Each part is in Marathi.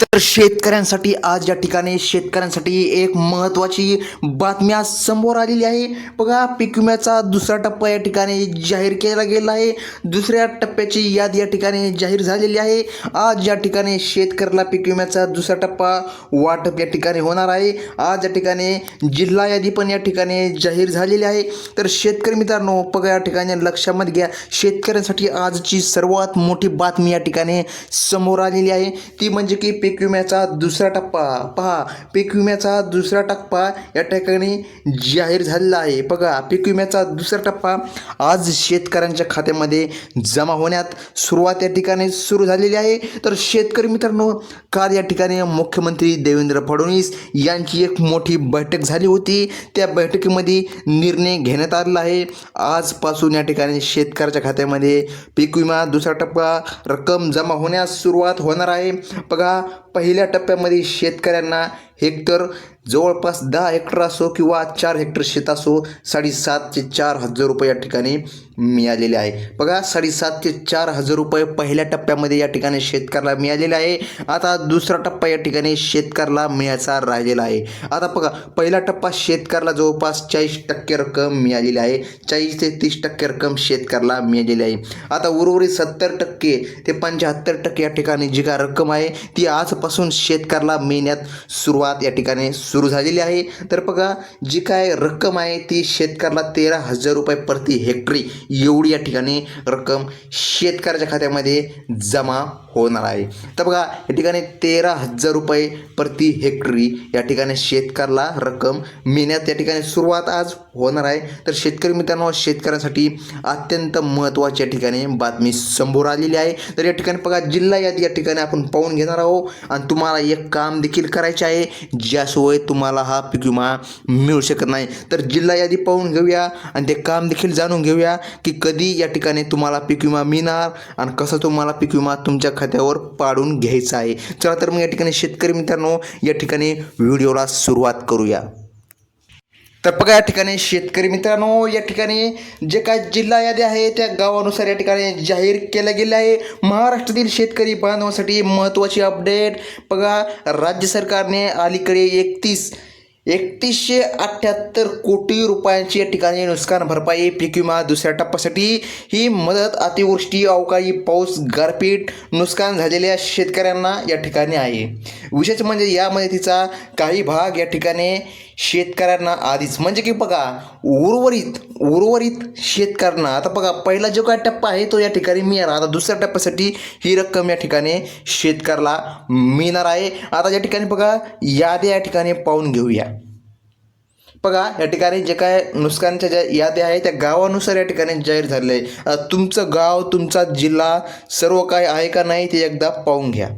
तर शेतकऱ्यांसाठी आज या ठिकाणी शेतकऱ्यांसाठी एक महत्त्वाची बातमी आज समोर आलेली आहे. बघा पीक विम्याचा दुसरा टप्पा या ठिकाणी जाहीर केला गेला आहे. दुसऱ्या टप्प्याची यादी या ठिकाणी जाहीर झालेली आहे. आज या ठिकाणी शेतकऱ्याला पीक विम्याचा दुसरा टप्पा वाटप या ठिकाणी होणार आहे. आज या ठिकाणी जिल्हा यादी पण या ठिकाणी जाहीर झालेली आहे. तर शेतकरी मित्रांनो बघा या ठिकाणी लक्षामध्ये घ्या. शेतकऱ्यांसाठी आजची सर्वात मोठी बातमी या ठिकाणी समोर आलेली आहे. ती म्हणजे की पीक विम्याचा दुसरा टप्पा. पहा पीक विम्याचा दुसरा टप्पा या ठिकाणी जाहीर झालेला आहे. बघा पीक विम्याचा दुसरा टप्पा आज शेतकऱ्यांच्या खात्यामध्ये जमा होण्यात सुरुवात या ठिकाणी सुरू झालेली आहे. तर शेतकरी मित्रांनो काल या ठिकाणी मुख्यमंत्री देवेंद्र फडणवीस यांची एक मोठी बैठक झाली होती. त्या बैठकीमध्ये निर्णय घेण्यात आलेला आहे. आजपासून या ठिकाणी शेतकऱ्याच्या खात्यामध्ये पीक विमा दुसरा टप्पा रक्कम जमा होण्यास सुरुवात होणार आहे. बघा पहिल्या टप्प्यामध्ये शेतकऱ्यांना हेक्टर जवळपास दहा हेक्टर असो किंवा चार हेक्टर शेत असो साडेसात ते चार हजार रुपये या ठिकाणी मिळालेले आहे. बघा साडेसात ते चार हजार रुपये पहिल्या टप्प्यामध्ये या ठिकाणी शेतकऱ्याला मिळालेले आहे. आता दुसरा टप्पा या ठिकाणी शेतकऱ्याला मिळायचा राहिलेला आहे. आता बघा पहिला टप्पा शेतकऱ्याला जवळपास चाळीस टक्के रक्कम मिळालेली आहे. चाळीस ते तीस टक्के रक्कम शेतकऱ्याला मिळालेली आहे. आता उर्वरित सत्तर टक्के ते पंच्याहत्तर टक्के या ठिकाणी जी काय रक्कम आहे ती आजपासून शेतकऱ्याला मिळण्यात सुरुवात या ठिकाणी सुरू झालेली आहे. तर बघा जी काय रक्कम आहे ती शेतकऱ्याला तेरा हजार रुपये प्रति हेक्टरी एवढी या ठिकाणी रक्कम शेतकऱ्याच्या खात्यामध्ये जमा होणार आहे. तर बघा या ठिकाणी तेरा हजार रुपये प्रति हेक्टरी या ठिकाणी शेतकऱ्याला रक्कम मिळण्यात या ठिकाणी सुरुवात आज होणार आहे. तर शेतकरी मित्रांनो शेतकऱ्यांसाठी अत्यंत महत्त्वाची या ठिकाणी बातमी समोर आलेली आहे. तर या ठिकाणी बघा जिल्हा यादी या ठिकाणी आपण पाहून घेणार आहोत. आणि तुम्हाला एक काम देखील करायचे आहे. ज्याशिवाय तुम्हाला हा पीक विमा मिळू शकत नाही. तर जिल्हा यादी पाहून घेऊया. आणि ते काम देखील जाणून घेऊया की कधी या ठिकाणी तुम्हाला पीक विमा मिळणार आणि कसं तुम्हाला पीक विमा तुमच्या खात्यावर पाडून घ्यायचा आहे. चला तर मग या ठिकाणी शेतकरी मित्रांनो या ठिकाणी व्हिडिओला सुरुवात करूया. तर बघा या ठिकाणी शेतकरी मित्रांनो या ठिकाणी जे काय जिल्हा यादी आहे त्या गावानुसार या ठिकाणी जाहीर केलं गेलं आहे. महाराष्ट्रातील शेतकरी बांधवांसाठी महत्त्वाची अपडेट. बघा राज्य सरकारने अलीकडे एकतीस एकतीसशे अठ्ठ्याहत्तर कोटी रुपयांची या ठिकाणी नुकसान भरपाई पीक विमा दुसऱ्या टप्प्यासाठी. ही मदत अतिवृष्टी अवकाळी पाऊस गारपीट नुकसान झालेल्या शेतकऱ्यांना या ठिकाणी आहे. विशेष म्हणजे या मदतीचा काही भाग या ठिकाणी शेतकऱ्यांना आधीच. म्हणजे की बघा उर्वरित उर्वरित शेतकऱ्यांना. आता बघा पहिला जो काय टप्पा आहे तो या ठिकाणी मिळणार. आता दुसऱ्या टप्प्यासाठी ही रक्कम या ठिकाणी शेतकऱ्याला मिळणार आहे. आता या ठिकाणी बघा याद्या या ठिकाणी पाहून घेऊया. बघा या ठिकाणी जे काय नुकसानच्या ज्या याद्या आहे त्या गावानुसार या ठिकाणी जाहीर झालेलं आहे तुमचं गाव तुमचा जिल्हा सर्व काय आहे का नाही ते एकदा पाहून घ्या.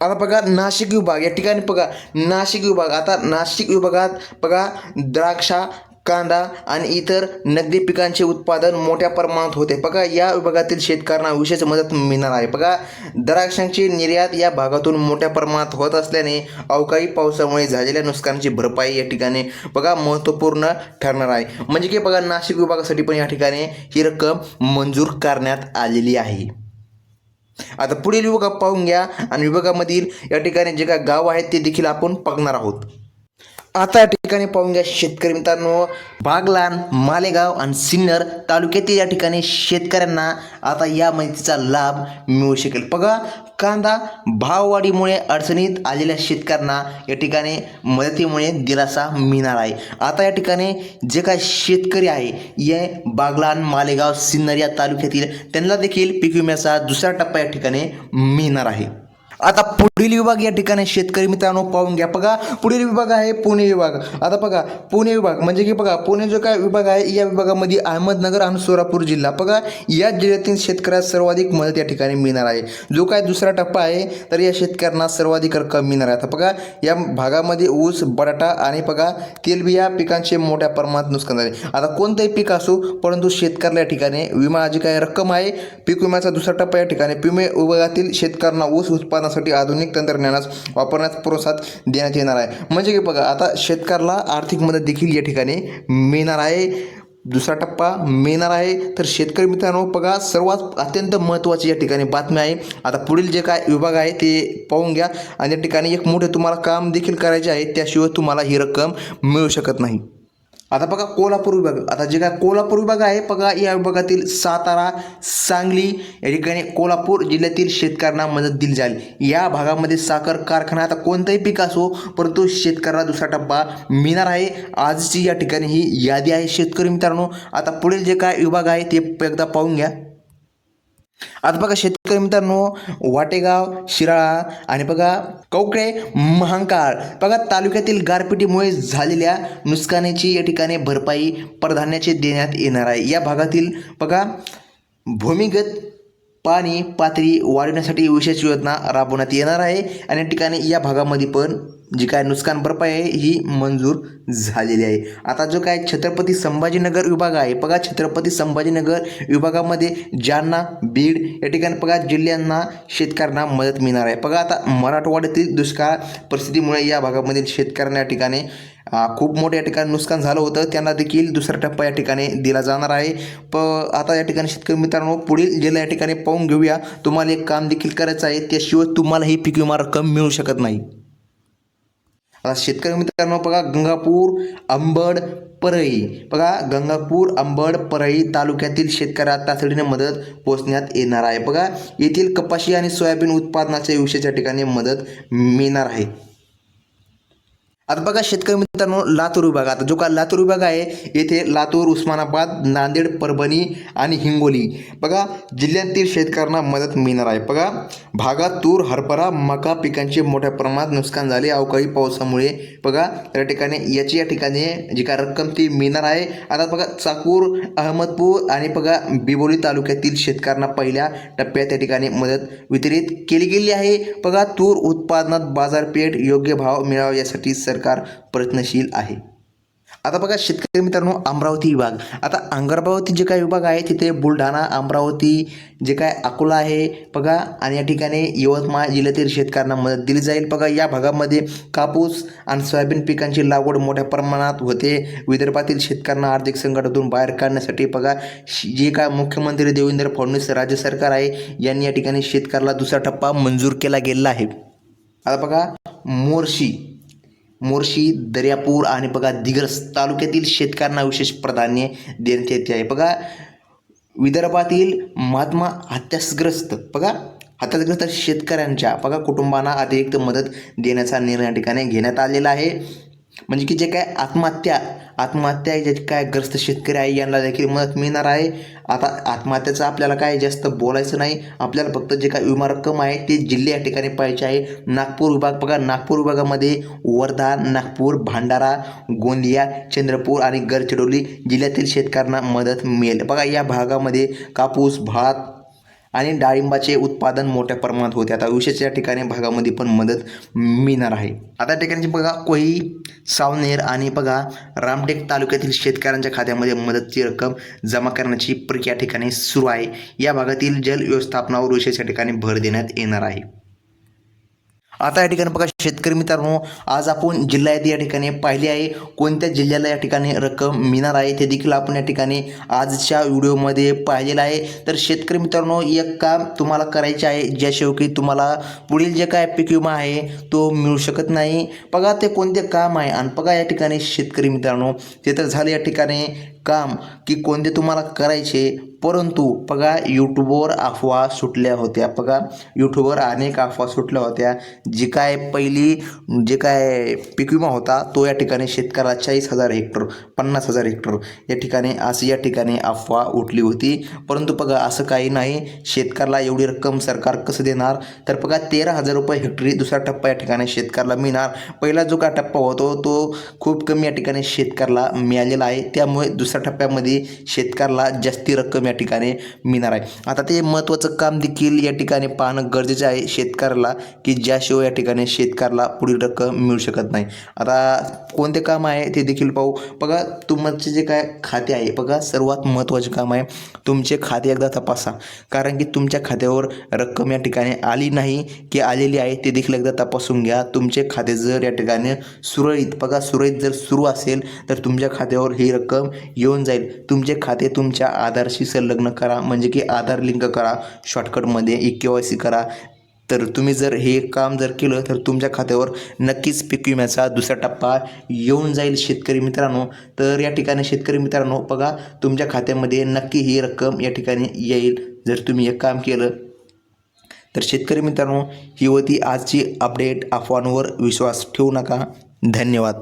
आता बघा नाशिक विभाग या ठिकाणी बघा नाशिक विभाग. आता नाशिक विभागात बघा द्राक्षा कांदा आणि इतर नगदी पिकांचे उत्पादन मोठ्या प्रमाणात होते. बघा या विभागातील शेतकऱ्यांना विशेष मदत मिळणार आहे. बघा द्राक्षांची निर्यात या भागातून मोठ्या प्रमाणात होत असल्याने अवकाळी पावसामुळे झालेल्या नुकसानाची भरपाई या ठिकाणी बघा महत्त्वपूर्ण ठरणार आहे. म्हणजे की बघा नाशिक विभागासाठी पण या ठिकाणी ही रक्कम मंजूर करण्यात आलेली आहे. आता पुढील विभाग पाहून घ्या आणि विभागामधील या ठिकाणी जे काय गाव आहेत ते देखील आपण बघणार आहोत. आता ठिकाणी पाहून घ्या शेतकरी मित्रांनो. बागलान मालेगाव आणि सिन्नर तालुक्यातील या ठिकाणी शेतकऱ्यांना आता या माहितीचा लाभ मिळू शकेल. बघा कांदा भाववाढीमुळे अडचणीत आलेल्या शेतकऱ्यांना या ठिकाणी मदतीमुळे दिलासा मिळणार आहे. आता या ठिकाणी जे काय शेतकरी आहे ये बागलान मालेगाव सिन्नर या तालुक्यातील त्यांना देखील पीक विम्याचा दुसरा टप्पा या ठिकाणी मिळणार आहे. आता पुढील विभाग या ठिकाणी शेतकरी मित्रांनो पाहून घ्या. बघा पुढील विभाग आहे पुणे विभाग. आता बघा पुणे विभाग म्हणजे की बघा पुणे जो काय विभाग आहे या विभागामध्ये अहमदनगर आणि सोलापूर जिल्हा. बघा या जिल्ह्यातील शेतकऱ्यास सर्वाधिक मदत या ठिकाणी मिळणार आहे. जो काय दुसरा टप्पा आहे तर या शेतकऱ्यांना सर्वाधिक रक्कम मिळणार आहे. आता बघा या भागामध्ये ऊस बटाटा आणि बघा तेलबिया पिकांचे मोठ्या प्रमाणात नुकसान झाले. आता कोणतंही पीक असो परंतु शेतकऱ्याला या ठिकाणी विमा जी काय रक्कम आहे पीक विम्याचा दुसरा टप्पा या ठिकाणी. पिमे विभागातील शेतकऱ्यांना ऊस उत्पादन साठी आधुनिक तंत्रज्ञानास वापरण्यास प्रोत्साहन देण्यात येणार आहे. म्हणजे की बघा आता शेतकऱ्याला आर्थिक मदत देखील या ठिकाणी मिळणार आहे. दुसरा टप्पा मिळणार आहे. तर शेतकरी मित्रांनो बघा सर्वात अत्यंत महत्त्वाची या ठिकाणी बातमी आहे. आता पुढील जे काय विभाग आहे ते पाहून घ्या. आणि या ठिकाणी एक मोठे तुम्हाला काम देखील करायचे आहे. त्याशिवाय तुम्हाला ही रक्कम मिळू शकत नाही. आता बघा कोल्हापूर विभाग. आता जे काय कोल्हापूर विभाग आहे बघा या विभागातील सातारा सांगली या ठिकाणी कोल्हापूर जिल्ह्यातील शेतकऱ्यांना मदत दिली जाईल. या भागामध्ये साखर कारखाना आता कोणताही पीक असो परंतु शेतकऱ्याला दुसरा टप्पा मिळणार आहे. आजची या ठिकाणी ही यादी आहे शेतकरी मित्रांनो. आता पुढील जे काय विभाग आहे ते एकदा पाहून घ्या. आता बघा शेतकरी मित्रांनो वाटेगाव शिराळा आणि बघा कवकडे महांकाळ. बघा तालुक्यातील गारपिटीमुळे झालेल्या नुकसानीची या ठिकाणी भरपाई प्राधान्याचे देण्यात येणार आहे. या भागातील बघा भूमिगत पाणी पातळी वाढवण्यासाठी विशेष योजना राबवण्यात येणार आहे. आणि ठिकाणी या भागामध्ये पण जी काय नुकसान भरपाई आहे ही मंजूर झालेली आहे. आता जो काय छत्रपती संभाजीनगर विभाग आहे बघा छत्रपती संभाजीनगर विभागामध्ये जालना बीड या ठिकाणी बघा जिल्ह्यांना शेतकऱ्यांना मदत मिळणार आहे. बघा आता मराठवाड्यातील दुष्काळ परिस्थितीमुळे या भागामधील शेतकऱ्यांना या ठिकाणी खूप मोठं या ठिकाणी नुकसान झालं होतं. त्यांना देखील दुसरा टप्पा या ठिकाणी दिला जाणार आहे. प आता या ठिकाणी शेतकरी मित्रांनो पुढील जिल्हा या ठिकाणी पाहून घेऊया. तुम्हाला एक काम देखील करायचं आहे. त्याशिवाय तुम्हाला ही पीक विमा रक्कम मिळू शकत नाही. आता शेतकरी मित्रांनो बघा गंगापूर अंबड परळी. बघा गंगापूर अंबड परळी तालुक्यातील शेतकऱ्याला तातडीने मदत पोचण्यात येणार आहे. बघा येथील कपाशी आणि सोयाबीन उत्पादनाच्या विषयाच्या ठिकाणी मदत मिळणार आहे. आता बघा शेतकरी मित्रांनो लातूर विभाग. आता जो का लातूर विभाग आहे येथे लातूर उस्मानाबाद नांदेड परभणी आणि हिंगोली. बघा जिल्ह्यातील शेतकऱ्यांना मदत मिळणार आहे. बघा भागात तूर हरभरा मका पिकांचे मोठ्या प्रमाणात नुकसान झाले. अवकाळी पावसामुळे बघा त्या ठिकाणी याची या ठिकाणी जी काय रक्कम ती मिळणार आहे. आता बघा चाकूर अहमदपूर आणि बघा बिबोली तालुक्यातील शेतकऱ्यांना पहिल्या टप्प्यात या ठिकाणी मदत वितरित केली गेली आहे. बघा तूर उत्पादनात बाजारपेठ योग्य भाव मिळावा यासाठी सरकार प्रयत्नशील आहे. आता बघा शेतकरी मित्रांनो अमरावती विभाग. आता अमरावती जे काय विभाग आहे तिथे बुलढाणा अमरावती जे काय अकोला आहे बघा आणि या ठिकाणी यवतमाळ जिल्ह्यातील शेतकऱ्यांना मदत दिली जाईल. बघा या भागामध्ये कापूस आणि सोयाबीन पिकांची लागवड मोठ्या प्रमाणात होते. विदर्भातील शेतकऱ्यांना आर्थिक संकटातून बाहेर काढण्यासाठी बघा जे काय मुख्यमंत्री देवेंद्र फडणवीस राज्य सरकार आहे यांनी या ठिकाणी शेतकऱ्याला दुसरा टप्पा मंजूर केला गेला आहे. आता बघा मोर्शी. मोर्शी दर्यापूर आणि बघा दिग्रस तालुक्यातील शेतकऱ्यांना विशेष प्राधान्य देण्यात येते आहे. बघा विदर्भातील महात्मा हत्यासग्रस्त बघा हत्यासग्रस्त शेतकऱ्यांच्या बघा कुटुंबांना अतिरिक्त मदत देण्याचा निर्णय या ठिकाणी घेण्यात आलेला आहे. म्हणजे की जे काय आत्महत्या आत्महत्या जे काय ग्रस्त शेतकरी आहे यांना देखील मदत मिळणार आहे. आता आत्महत्याचं आपल्याला काय जास्त बोलायचं नाही. आपल्याला फक्त जे काय विमा रक्कम आहे ते जिल्हे या ठिकाणी पाहिजे आहे. नागपूर विभाग बघा नागपूर विभागामध्ये वर्धा नागपूर भांडारा गोंदिया चंद्रपूर आणि गडचिरोली जिल्ह्यातील शेतकऱ्यांना मदत मिळेल. बघा या भागामध्ये कापूस भात आणि डाळिंबाचे उत्पादन मोठ्या प्रमाणात होते. आता विशेष ठिकाणी भागामध्ये पण मदत मिळणार आहे. आता या ठिकाणी बघा कोही सावनेर आणि बघा रामटेक तालुक्यातील शेतकऱ्यांच्या खात्यामध्ये मदतची रक्कम जमा करण्याची प्रक्रिया ठिकाणी सुरू आहे. या भागातील जल व्यवस्थापनावर विशेष ठिकाणी भर देण्यात येणार आहे. आता या ठिकाणी बघा शेतकरी मित्रांनो आज आपण जिल्हा यादी या ठिकाणी पाहिली आहे. कोणत्या जिल्ह्याला या ठिकाणी रक्कम मिळणार आहे ते देखील आपण या ठिकाणी आजच्या व्हिडिओमध्ये पाहिलेलं आहे. तर शेतकरी मित्रांनो एक काम तुम्हाला करायचे आहे ज्याशिवाय की तुम्हाला पुढील जे काय पीक विमा आहे तो मिळू शकत नाही. बघा ते कोणते काम आहे आणि बघा या ठिकाणी शेतकरी मित्रांनो ते तर झाले या ठिकाणी काम की कोणते तुम्हाला करायचे. परंतु बघा यूट्यूबवर अफवा सुटल्या होत्या. बघा यूट्यूबवर अनेक अफवा सुटल्या होत्या. जी काय पहिली जे काय पीक विमा होता तो या ठिकाणी शेतकऱ्याला चाळीस हजार हेक्टर पन्नास हजार हेक्टर या ठिकाणी असं या ठिकाणी अफवा उठली होती. परंतु बघा असं काही नाही. शेतकऱ्याला एवढी रक्कम सरकार कसं देणार? तर बघा तेरा हजार रुपये हेक्टरी दुसरा टप्पा या ठिकाणी शेतकऱ्याला मिळणार. पहिला जो काय टप्पा होतो तो खूप कमी या ठिकाणी शेतकऱ्याला मिळालेला आहे. त्यामुळे दुसऱ्या टप्प्यामध्ये शेतकऱ्याला जास्ती रक्कम या ठिकाणी मिळणार आहे. आता ते महत्त्वाचं काम देखील या ठिकाणी पाहणं गरजेचं आहे शेतकऱ्याला की ज्याशिवाय या ठिकाणी शेतकरी शेतकऱ्याला पुढील रक्कम मिळू शकत नाही. आता कोणते काम आहे ते देखील पाहू. बघा तुमचे जे काय खाते आहे बघा सर्वात महत्त्वाचे काम आहे तुमचे खाते एकदा तपासा. कारण की तुमच्या खात्यावर रक्कम या ठिकाणी आली नाही की आलेली आहे ते देखील एकदा तपासून घ्या. तुमचे खाते जर या ठिकाणी सुरळीत बघा सुरळीत जर सुरू असेल तर तुमच्या खात्यावर ही रक्कम येऊन जाईल. तुमचे खाते तुमच्या आधारशी संलग्न करा. म्हणजे की आधार लिंक करा शॉर्टकटमध्ये ई के वाय सी करा. तर तुम्ही जर हे काम जर केलं तर तुमच्या खात्यावर नक्कीच पीक विम्याचा दुसरा टप्पा येऊन जाईल शेतकरी मित्रांनो. तर या ठिकाणी शेतकरी मित्रांनो बघा तुमच्या खात्यामध्ये नक्की ही रक्कम या ठिकाणी येईल. जर तुम्ही हे काम केलं तर शेतकरी मित्रांनो ही होती आजची अपडेट अफवांवर विश्वास ठेवू नका. धन्यवाद.